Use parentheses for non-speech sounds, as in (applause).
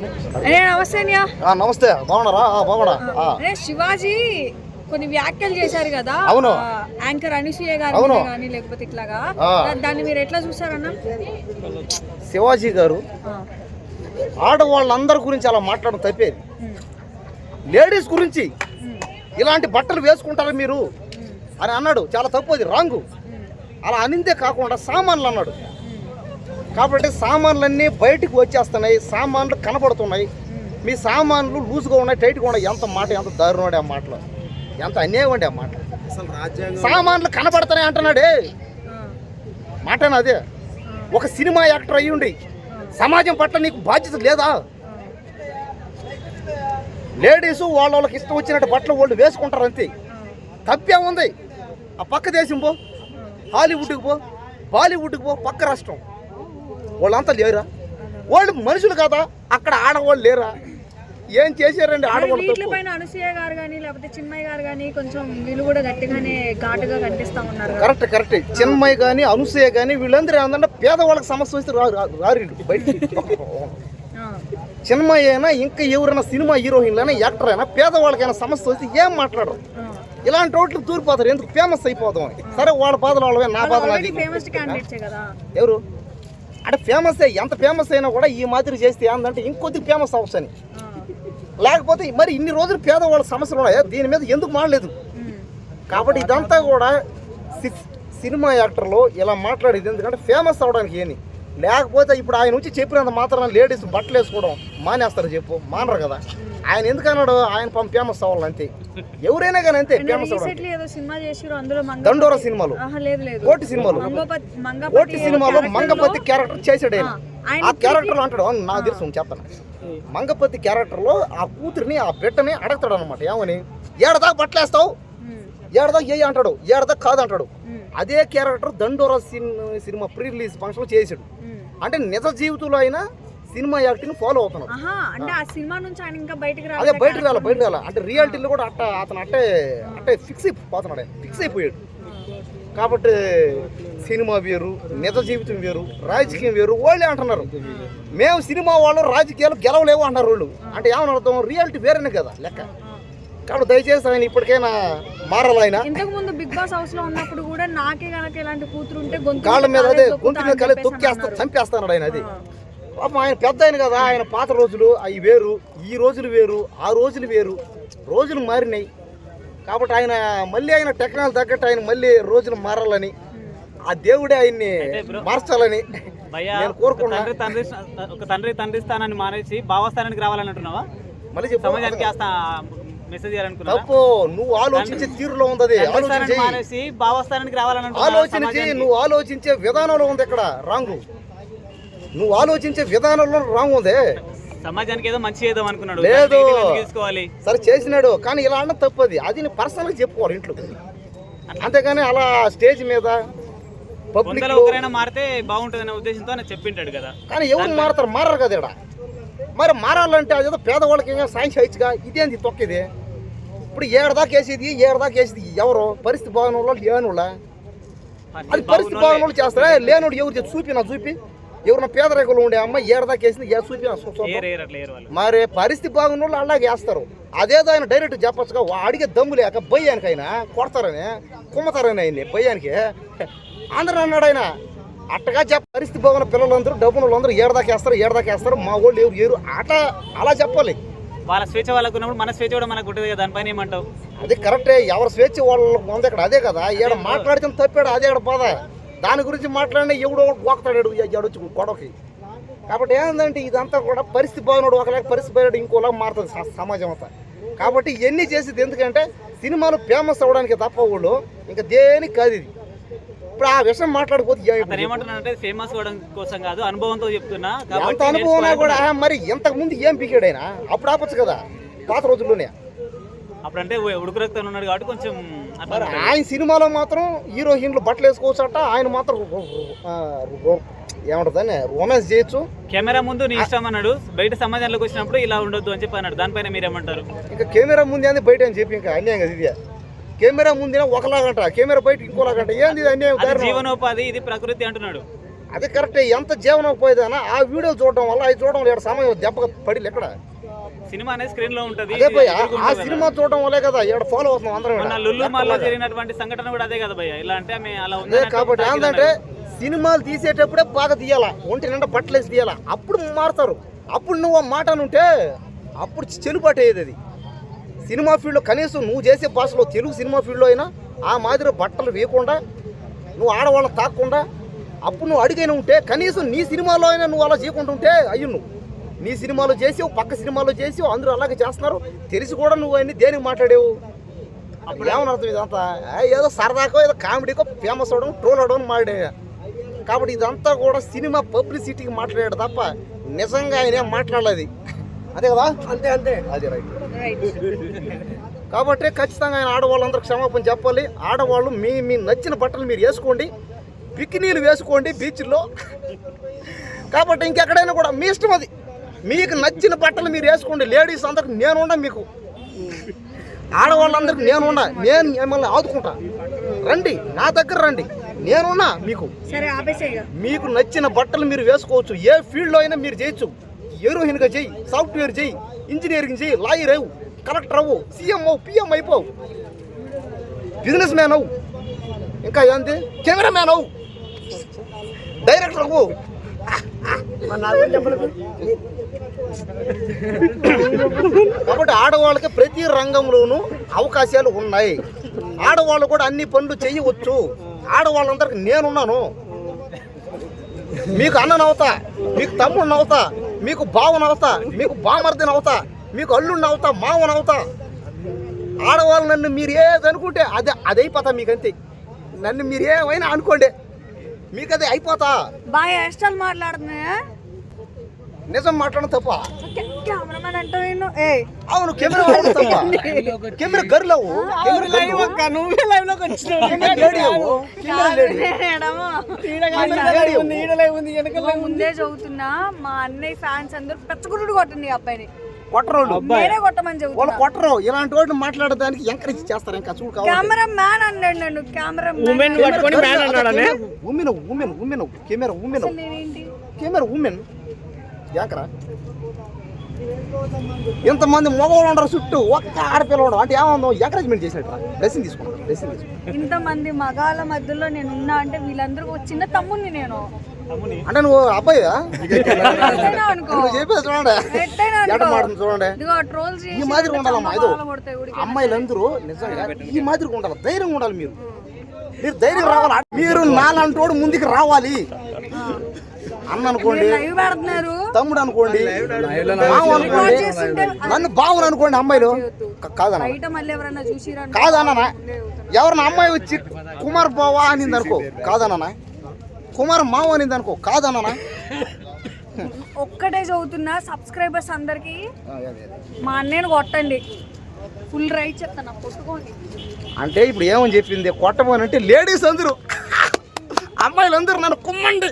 నమస్తే నమస్తే బాగున్నారా బాగున్నా శివాజీ కొన్ని వ్యాఖ్యలు చేశారు కదా అవును. యాంకర్ అనుసూయ గారి కానీ లేకపోతే ఇట్లాగా దాన్ని మీరు ఎట్లా చూసారన్న శివాజీ గారు. ఆడవాళ్ళందరి గురించి అలా మాట్లాడడం తప్పేది. లేడీస్ గురించి. ఇలాంటి బట్టలు వేసుకుంటారా మీరు. అని అన్నాడు చాలా తప్పు అది రాంగు. అలా అనిందే కాకుండా సామాన్లు అన్నాడు. కాబట్టి సామాన్లన్నీ బయటికి వచ్చేస్తున్నాయి సామాన్లు కనపడుతున్నాయి. మీ సామాన్లు లూజ్గా ఉన్నాయి టైట్గా ఉన్నాయి. ఎంత మాట ఎంత దారుణం ఆ మాటలు. ఎంత అన్యాయం అండి ఆ మాట సామాన్లు కనపడుతున్నాయి అంటున్నాడే. మాటనా అదే. ఒక సినిమా యాక్టర్ అయ్యుండి సమాజం పట్ల నీకు బాధ్యత లేదా. లేడీస్ వాళ్ళ వాళ్ళకి ఇష్టం వచ్చినట్టు బట్టలు వాళ్ళు వేసుకుంటారు అంతే. తప్పే ఉంది. ఆ పక్క దేశం పో హాలీవుడ్కి పో బాలీవుడ్కి పో పక్క రాష్ట్రం. వాళ్ళంతా లేరా? వాళ్ళు మనుషులు కదా? అక్కడ ఆడవాళ్ళు లేరా? ఏం చేశారండి ఆడవాళ్ళు అనసూయ గారు కానీ లేకపోతే చిన్మయ్య గారు కానీ కొంచెం వీళ్ళు కూడా గట్టిగానే ఘాటుగా కనిపిస్తా ఉన్నారు కదా. Correct correct. చిన్మయ్య కానీ అనసూయ కానీ వీళ్ళందరూ ఏంటంటే పేదవాళ్ళకి సమస్య వస్తే రారు రారు బయటికి. ఆ. చిన్మయ్య అయినా ఇంకా ఎవరైనా సినిమా హీరోయిన్లైనా యాక్టర్ అయినా పేదవాళ్ళకైనా సమస్య వస్తే ఏం మాట్లాడరు. ఇలాంటి రోడ్లు తూరిపోతారు ఎందుకు? ఫేమస్ అయిపోతాం. సరే వాళ్ళ బాధలు వాళ్ళవే నా బాధలు ఎవరు? అంటే ఫేమస్ ఎంత ఫేమస్ అయినా కూడా ఈ మాదిరి చేస్తే ఏంటంటే ఇంకొద్ది ఫేమస్ అవ్వచ్చు అని. లేకపోతే మరి ఇన్ని రోజులు పేదవాళ్ళ సమస్యలు ఉన్నాయా? దీని మీద ఎందుకు మానలేదు కాబట్టి ఇదంతా కూడా సి- సినిమా యాక్టర్లు ఇలా మాట్లాడేది ఎందుకంటే ఫేమస్ అవడానికి ఏని లేకపోతే ఇప్పుడు ఆయన నుంచి చెప్పినంత మాత్రం లేడీస్ బట్టలు వేసుకోవడం మానేస్తారు చెప్పు మానరు కదా. ఆయన ఎందుకన్నాడు ఆయన పంప ఫేమస్ అవ్వాలి అంతే. ఎవరైనా కానీ అంతే ఫేమస్ దండోర సినిమాలు. కోటి సినిమాలు. మంగపతి కోటి సినిమాలో మంగపతి క్యారెక్టర్ చేశాడు ఆయన. ఆ, క్యారెక్టర్ అంటాడు నాకు తెలుసు చెప్తాను. మంగపతి క్యారెక్టర్లో ఆ కూతురిని ఆ బిడ్డని అడగతాడు అనమాట ఏమని? ఏడదా బట్టలేస్తావు? ఏడదా ఏ అంటాడు? ఏడదా కాదు అంటాడు అదే క్యారెక్టర్ దండోరా సిన్ సినిమా ప్రీ రిలీజ్ ఫంక్షన్ చేసాడు. అంటే నిజ జీవితంలో అయినా సినిమా యాక్టింగ్ ఫాలో అవుతున్నాడు. అంటే ఆ. సినిమా నుంచి ఆయన ఇంకా బయటకు అదే బయటకు రాలి బయటకు రాలి. అంటే రియాలిటీలో కూడా అట్ట అతను అట్టే అంటే ఫిక్స్ అయిపోతున్నాడు ఫిక్స్ అయిపోయాడు. కాబట్టి సినిమా వేరు నిజ జీవితం వేరు రాజకీయం వేరు వాళ్ళే అంటున్నారు. మేము సినిమా వాళ్ళు రాజకీయాలు గెలవలేవు అంటారు వాళ్ళు. అంటే ఏమని అర్థం? రియాలిటీ వేరేనే కదా లెక్క. కాబట్టి దయచేసి ఆయన ఇప్పటికైనా మారాలి ఆయన? ఇంతకు ముందు బిగ్ బాస్ హౌస్లో ఉన్నప్పుడు కూడా నాకే గనక ఇలాంటి కూతురు ఉంటే గొంతు కాళ్ళ మీద అదే గొంతు మీద కలిసి తొక్కేస్తా. చంపేస్తాడు ఆయన అది. పాపం ఆయన పెద్ద ఆయన కదా ఆయన పాత రోజులు అవి వేరు ఈ రోజులు వేరు ఆ రోజులు వేరు. రోజులు మారినాయి. కాబట్టి ఆయన మళ్ళీ ఆయన టెక్నాలజీ తగ్గట్టు ఆయన మళ్ళీ రోజులు మారాలని ఆ దేవుడే ఆయన్ని మార్చాలని భయ్యా నేను కోరుకున్నా. తండ్రి తండ్రి ఒక తండ్రి తండ్రి స్థానాన్ని మానేసి భావస్థానానికి రావాలని అంటున్నావా? మళ్ళీ చెప్పు. సమాజానికి మెసేజ్ తప్పు. నువ్వు ఆలోచించే తీరులో ఉంది అది మానేసి భావస్థానానికి రావాలని సమాజానికి? నువ్వు ఆలోచించే విధానంలో ఉంది ఇక్కడ. రాంగు. నువ్వు ఆలోచించే విధానంలో రాంగ్ ఉంది. సమాజానికి ఏదో మంచి చేద్దాం అనుకున్నాడు. లేదు. తీసుకోవాలి? సరే చేసినాడు. కానీ ఇలా అన్న తప్పది అది. నీ పర్సనల్గా చెప్పుకోవాలి ఇంట్లో. అంతేగాని అలా స్టేజ్ మీద పబ్లిక్ మారితే బాగుంటుందనే ఉద్దేశంతో ఆయన చెప్పింటాడు కదా. కానీ ఎవరు మారుతారు? మారరు కదా ఇక్కడ. మరి మారాలంటే అదేదో పేదవాళ్ళకి ఇంకా సాయం చేయొచ్చుగా? ఇదేంది తొక్కేది? ఇప్పుడు ఏడదాకా వేసేది ఏడదాకా వేసేది ఎవరు? పరిస్థితి బాగున్న వాళ్ళు లేనుళ్ళ అది పరిస్థితి బాగున్న వాళ్ళు చేస్తారా? లేనోడు ఎవరు చూపి నా చూపి. ఎవరన్నా పేదరికంలో ఉండే అమ్మ ఏడదాకా వేసింది ఏ చూపి మరి పరిస్థితి బాగున్న వాళ్ళు అలాగే వేస్తారు. అదేదో ఆయన డైరెక్ట్ చెప్పొచ్చుగా అడిగే దమ్ము లేక భయ్యానికి ఆయన కొడతారని కుమ్మతారని ఆయన్ని భయ్యానికి అందరూ అన్నాడు ఆయన. అట్టగా చెప్ప పరిస్థితి బాగున్న పిల్లలందరూ డబ్బున వాళ్ళందరూ ఏడదాకా వేస్తారు ఏడదాకా వేస్తారు మా వాళ్ళు ఎవరు ఏరు అట్లా అలా చెప్పాలి. వాళ్ళ స్వేచ్ఛ వాళ్ళకు ఉన్నప్పుడు మన స్వేచ్ఛ కూడా మనకు ఉంటుంది కదా దానిపైన ఏమంటావు? అది కరెక్టే ఎవరి స్వేచ్ఛ వాళ్ళకి ఉంది ఇక్కడ అదే కదా. ఈడ మాట్లాడితే తప్పాడు అదే ఇక్కడ బాధ. దాని గురించి మాట్లాడినా ఎవడో ఒకడు పోతాడు ఎడొచ్చు గొడవకి. కాబట్టి ఏంటంటే ఇదంతా కూడా పరిస్థితి బాగున్నాడు ఒకలాగా పరిస్థితి పోయినాడు ఇంకోలా మారుతుంది సమాజం అంతా. కాబట్టి ఇవన్నీ చేసేది ఎందుకంటే సినిమాలు ఫేమస్ అవ్వడానికి తప్ప వాళ్ళు ఇంకా దేనికి కాదు ఇది. ఇప్పుడు ఆ విషయం మాట్లాడిపోతే ఏ- అతను ఏమంటున్నాడంటే ఫేమస్ అవడం కోసం కాదు అనుభవంతో చెప్తున్నా ఎంత అనుభవం కూడా. మరి ఇంతకు ముందు ఏం పీకాడు ఆయన? అప్పుడు ఆపచ్చు కదా పాత రోజుల్లోనే. అప్పుడంటే ఉడుకు రక్తం ఉన్నాడు కాబట్టి కొంచెం మరి. ఆయన సినిమాలో మాత్రం హీరోయిన్లు బట్టలు వేసుకోవచ్చట ఆయన మాత్రం ఏమంటుందని రొమాన్స్ చేయొచ్చు. కెమెరా ముందు నీ ఇష్టం అన్నాడు బయట సమాజంలోకి వచ్చినప్పుడు ఇలా ఉండొద్దు అని చెప్పి అన్నాడు. దానిపైన మీరేమంటారు? ఇంకా కెమెరా ముందే అని బయట అని చెప్పి ఇంకా అన్యాయం కదా ఇది. కెమెరా ముందే ఒకలాగంట కెమెరా బయట ఇంకోలాగంట. ఏంది అన్యాయం అది దారుణం. జీవనోపాధి ఇది ప్రకృతి అంటున్నాడు. అది కరెక్టే ఎంత జీవనం పోయేదన్నా ఆ వీడియో చూడడం వల్ల అవి చూడడం వల్ల సమయం దెబ్బ పడి ఎక్కడ? సినిమా అనేది స్క్రీన్లో ఉంటది. అదే ఆ సినిమా చూడడం వల్లే కదా ఇక్కడ ఫాలో అవుతున్నాం అందరం లుల్లు మాల్లో జరిగినటువంటి సంఘటన కూడా అదే కదా భయ్య. ఇలా అంటే అలా ఉంది అదే కాబట్టి ఏంటంటే సినిమాలు తీసేటప్పుడే బాగా తీయాలా ఒంటి నిండా బట్టలేసి తీయాలా. అప్పుడు మారుతారు. అప్పుడు నువ్వు ఆ మాట అనుంటే అప్పుడు చెలుబాటు అయ్యేది అది. సినిమా ఫీల్డ్లో కనీసం నువ్వు చేసే భాషలో తెలుగు సినిమా ఫీల్డ్లో అయినా ఆ మాదిరి బట్టలు వేయకుండా నువ్వు ఆడవాళ్ళని తాకుండా అప్పుడు నువ్వు అడిగైనా ఉంటే కనీసం నీ సినిమాలో అయినా నువ్వు అలా చేయకుండా ఉంటే అయ్యు నువ్వు నీ సినిమాలో చేసి పక్క సినిమాలో చేసి అందరూ అలాగే చేస్తున్నారు. తెలిసి కూడా నువ్వు అన్ని దేనికి మాట్లాడేవు? అప్పుడు ఏమని అర్థం ఇదంతా? ఏదో సరదాకో ఏదో కామెడీకో ఫేమస్ అవడం ట్రోల్ అవడం మాడే కాబట్టి ఇదంతా కూడా సినిమా పబ్లిసిటీకి మాట్లాడాడు తప్ప నిజంగా ఆయన ఏం మాట్లాడలేదు. అదే కదా? అంతే అంతే. అది రైట్. (laughs) కాబట్టి ఖచ్చితంగా ఆయన ఆడవాళ్ళందరూ క్షమాపణ చెప్పాలి. ఆడవాళ్ళు మీ మీ నచ్చిన బట్టలు మీరు వేసుకోండి. బికినీలు వేసుకోండి బీచ్లో. కాబట్టి ఇంకెక్కడైనా కూడా మీ ఇష్టం అది. మీకు నచ్చిన బట్టలు మీరు వేసుకోండి. లేడీస్ అందరికి నేనుండా మీకు. ఆడవాళ్ళందరికి నేనున్నా నేను మిమ్మల్ని ఆదుకుంటా. రండి నా దగ్గర రండి. నేనున్నా మీకు. మీకు నచ్చిన బట్టలు మీరు వేసుకోవచ్చు. ఏ ఫీల్డ్లో అయినా మీరు చేయొచ్చు. హీరోయిన్గా చెయ్యి సాఫ్ట్వేర్ చెయ్యి ఇంజనీరింగ్ చెయ్యి లాయర్ అవ్వు కలెక్టర్ అవ్వు సీఎం అవ్వు పిఎం అయిపోవు. బిజినెస్ మ్యాన్ అవ్వు ఇంకా ఏంది? కెమెరా మ్యాన్ అవ్వు డైరెక్టర్ అవ్వు కాబట్టి ఆడవాళ్ళకి ప్రతి రంగంలోనూ అవకాశాలు ఉన్నాయి. ఆడవాళ్ళు కూడా అన్ని పనులు చేయవచ్చు. ఆడవాళ్ళందరికి నేనున్నాను. మీకు అన్నను అవుతా మీకు తమ్ముడిని అవుతా మీకు బావన అవుతా మీకు బామర్దిని మీకు అల్లుడిని అవుతా మావన అవుతా ఆడవాళ్ళు నన్ను మీరు ఏది అనుకుంటే అదే అది అయిపోతా మీకంతే. నన్ను మీరు ఏమైనా అనుకోండి మీకు అదే అయిపోతా. బాగా ఎస్టల్ మాట్లాడుతున్నాయా? నిజం మాట్లాడడం తప్ప. కెమెరామెన్ అంటే నేను ఏ అవును కెమెరా తప్ప. (laughs) కెమెరా గర్లవు కెమెరా గర్లు. కెమెరా లేడీ అవ్వు. Camera lady. కెమెరా లేడీ అవ్వు. ముందే చదువుతున్నా. మా అన్నయ్య ఫ్యాన్స్ అందరూ పెచ్చగురుడు కొట్టండి అబ్బాయిని. కొట్టరోళ్ళు నేనే కొట్టమని వాళ్ళు కొట్టరు. ఇలాంటి వాడిని మాట్లాడడానికి ఎంకరేజ్ చేస్తారు ఇంకా చూడు కెమెరా మ్యాన్ అన్నాడు నన్ను camera woman woman woman woman camera woman camera woman యాకరా ఇంతమంది మగవాళ్ళు ఉండరు చుట్టూ ఒక్క ఆడపిల్ల ఉండవు అంటే ఏమందో ఎంకరేజ్మెంట్ చేసినట్టు డ్రెస్సింగ్ తీసుకుంటారు డ్రెస్సింగ్ తీసుకుంటారు ఇంతమంది మగాళ్ళ మధ్యలో నేను ఉన్నా అంటే వీళ్ళందరూ చిన్న తమ్ముడిని నేను. అంటే నువ్వు చెప్పేది చూడండి. ఎట మాడుతుంది చూడండి. ఈ మాదిరి ఉండాలమ్మా ఇదో అమ్మాయిలందరూ నిజంగా ఈ మాదిరి ఉండాలి ధైర్యంగా ఉండాలి మీరు. మీరు ధైర్యం రావాలి. మీరు నాలంటోడు ముందుకు రావాలి. అన్న అనుకోండి తమ్ముడు అనుకోండి మామ అనుకోండి నన్ను బావుని అనుకోండి అమ్మాయిలు. కాదన్న. ఎవరన్నా కాదన్న ఎవరిన అమ్మాయి వచ్చి కుమార్ బావా అనింది అనుకో. కాదన్న కుమార్ మావ అనింది అనుకో. కాదన్న ఒక్కటే చదువుతున్నా సబ్స్క్రైబర్స్ అందరికి మా అన్నయ్యను కొట్టండి. ఫుల్ రైట్ చెప్తాను కొట్టుకోండి. అంటే ఇప్పుడు ఏమని చెప్పింది? కొట్టమని అంటే లేడీస్ అందరూ అమ్మాయిలు అందరూ నన్ను కుమ్మండి.